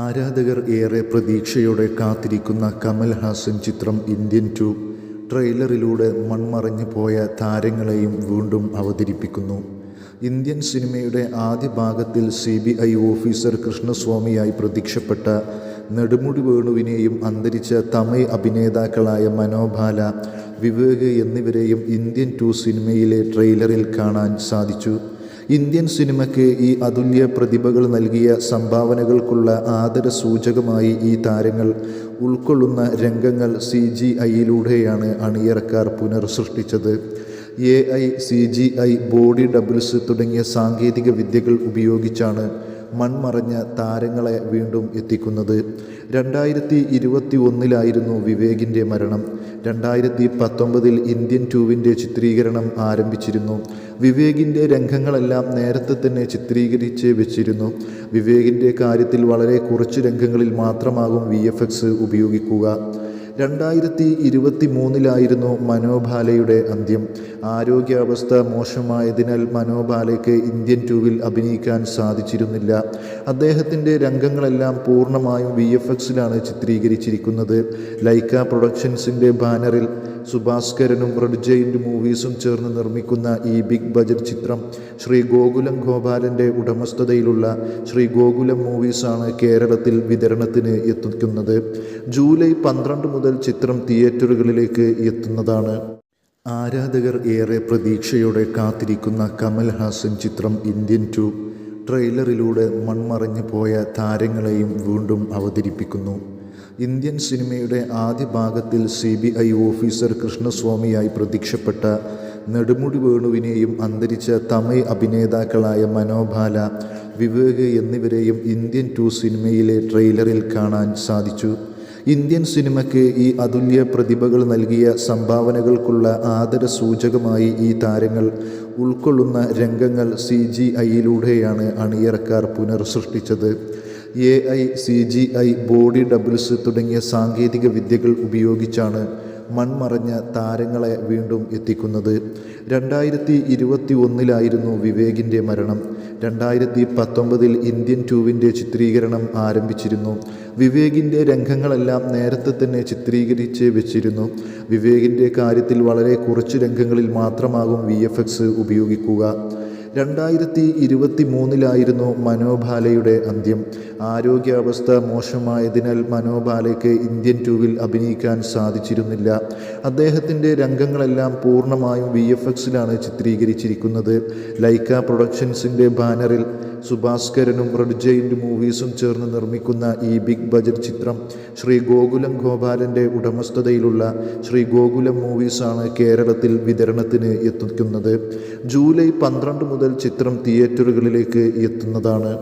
ആരാധകർ ഏറെ പ്രതീക്ഷയോടെ കാത്തിരിക്കുന്ന കമൽ ഹാസൻ ചിത്രം ഇന്ത്യൻ ടു. ട്രെയിലറിലൂടെ മൺമറഞ്ഞു പോയ താരങ്ങളെയും വീണ്ടും അവതരിപ്പിക്കുന്നു. ഇന്ത്യൻ സിനിമയുടെ ആദ്യ ഭാഗത്തിൽ സി ബി ഐ ഓഫീസർ കൃഷ്ണസ്വാമിയായി പ്രത്യക്ഷപ്പെട്ട നെടുമുടി വേണുവിനെയും അന്തരിച്ച തമിഴ് അഭിനേതാക്കളായ മനോഭാല വിവേക് എന്നിവരെയും ഇന്ത്യൻ ടു സിനിമയിലെ ട്രെയിലറിൽ കാണാൻ സാധിച്ചു. ഇന്ത്യൻ സിനിമയ്ക്ക് ഈ അതുല്യ പ്രതിഭകൾ നൽകിയ സംഭാവനകൾക്കുള്ള ആദര സൂചകമായി ഈ താരങ്ങൾ ഉൾക്കൊള്ളുന്ന രംഗങ്ങൾ സി ജി ഐയിലൂടെയാണ് അണിയറക്കാർ പുനർസൃഷ്ടിച്ചത്. A I C G I body doubles തുടങ്ങിയ സാങ്കേതിക വിദ്യകൾ ഉപയോഗിച്ചാണ് മൺമറഞ്ഞ താരങ്ങളെ വീണ്ടും എത്തിക്കുന്നത്. രണ്ടായിരത്തി ഇരുപത്തി ഒന്നിലായിരുന്നു വിവേകിന്റെ മരണം. രണ്ടായിരത്തി പത്തൊമ്പതിൽ ഇന്ത്യൻ ടൂവിന്റെ ചിത്രീകരണം ആരംഭിച്ചിരുന്നു. വിവേകിന്റെ രംഗങ്ങളെല്ലാം നേരത്തെ തന്നെ ചിത്രീകരിച്ച് വെച്ചിരുന്നു. വിവേകിന്റെ കാര്യത്തിൽ വളരെ കുറച്ച് രംഗങ്ങളിൽ മാത്രമാകും വി ഉപയോഗിക്കുക. രണ്ടായിരത്തി ഇരുപത്തി മൂന്നിലായിരുന്നു മനോഭാലയുടെ അന്ത്യം. ആരോഗ്യാവസ്ഥ മോശമായതിനാൽ മനോഭാലയ്ക്ക് ഇന്ത്യൻ ടൂവിൽ അഭിനയിക്കാൻ സാധിച്ചിരുന്നില്ല. അദ്ദേഹത്തിന്റെ രംഗങ്ങളെല്ലാം പൂർണമായും വി എഫ് എക്സിലാണ് ചിത്രീകരിച്ചിരിക്കുന്നത്. ലൈക്ക പ്രൊഡക്ഷൻസിന്റെ ബാനറിൽ സുഭാസ്കരനും റെഡ് ജെയിന്റ് മൂവീസും ചേർന്ന് നിർമ്മിക്കുന്ന ഈ ബിഗ് ബജറ്റ് ചിത്രം ശ്രീ ഗോകുലം ഗോപാലന്റെ ഉടമസ്ഥതയിലുള്ള ശ്രീ ഗോകുലം മൂവീസാണ് കേരളത്തിൽ വിതരണത്തിന് എത്തിക്കുന്നത്. ജൂലൈ പന്ത്രണ്ട് മുതൽ ചിത്രം തിയേറ്ററുകളിലേക്ക് എത്തുന്നതാണ്. ആരാധകർ ഏറെ പ്രതീക്ഷയോടെ കാത്തിരിക്കുന്ന കമൽ ഹാസൻ ചിത്രം ഇന്ത്യൻ ടു ട്രെയിലറിലൂടെ മൺമറഞ്ഞു പോയ താരങ്ങളെയും വീണ്ടും അവതരിപ്പിക്കുന്നു. ഇന്ത്യൻ സിനിമയുടെ ആദ്യ ഭാഗത്തിൽ സി ബി ഐ ഓഫീസർ കൃഷ്ണസ്വാമിയായി പ്രത്യക്ഷപ്പെട്ട നെടുമുടി വേണുവിനെയും അന്തരിച്ച തമിഴ് അഭിനേതാക്കളായ മനോഭാല വിവേക് എന്നിവരെയും ഇന്ത്യൻ ടു സിനിമയിലെ ട്രെയിലറിൽ കാണാൻ സാധിച്ചു. ഇന്ത്യൻ സിനിമയ്ക്ക് ഈ അതുല്യ പ്രതിഭകൾ നൽകിയ സംഭാവനകൾക്കുള്ള ആദര സൂചകമായി ഈ താരങ്ങൾ ഉൾക്കൊള്ളുന്ന രംഗങ്ങൾ സി ജി ഐയിലൂടെയാണ് അണിയറക്കാർ പുനർസൃഷ്ടിച്ചത്. A I C G I body doubles തുടങ്ങിയ സാങ്കേതിക വിദ്യകൾ ഉപയോഗിച്ചാണ് മൺമറഞ്ഞ താരങ്ങളെ വീണ്ടും എത്തിക്കുന്നത്. രണ്ടായിരത്തി ഇരുപത്തി ഒന്നിലായിരുന്നു വിവേകിന്റെ മരണം. രണ്ടായിരത്തി പത്തൊമ്പതിൽ ഇന്ത്യൻ ടൂവിന്റെ ചിത്രീകരണം ആരംഭിച്ചിരുന്നു. വിവേകിന്റെ രംഗങ്ങളെല്ലാം നേരത്തെ തന്നെ ചിത്രീകരിച്ച് വെച്ചിരുന്നു. വിവേകിന്റെ കാര്യത്തിൽ വളരെ കുറച്ച് രംഗങ്ങളിൽ മാത്രമാകും വി ഉപയോഗിക്കുക. രണ്ടായിരത്തി ഇരുപത്തി മൂന്നിലായിരുന്നു മനോഭാലയുടെ അന്ത്യം. ആരോഗ്യാവസ്ഥ മോശമായതിനാൽ മനോഭാലയ്ക്ക് ഇന്ത്യൻ ടൂവിൽ അഭിനയിക്കാൻ സാധിച്ചിരുന്നില്ല. അദ്ദേഹത്തിന്റെ രംഗങ്ങളെല്ലാം പൂർണമായും വി എഫ് എക്സിലാണ് ചിത്രീകരിച്ചിരിക്കുന്നത്. ലൈക്ക പ്രൊഡക്ഷൻസിന്റെ ബാനറിൽ സുഭാസ്കരനും റെഡ് ജെയിന്റ് മൂവീസും ചേർന്ന് നിർമ്മിക്കുന്ന ഈ ബിഗ് ബജറ്റ് ചിത്രം ശ്രീ ഗോകുലം ഗോപാലന്റെ ഉടമസ്ഥതയിലുള്ള ശ്രീ ഗോകുലം മൂവീസാണ് കേരളത്തിൽ വിതരണത്തിന് എത്തിക്കുന്നത്. ജൂലൈ പന്ത്രണ്ട് മുതൽ ചിത്രം തിയേറ്ററുകളിലേക്ക് എത്തുന്നതാണ്.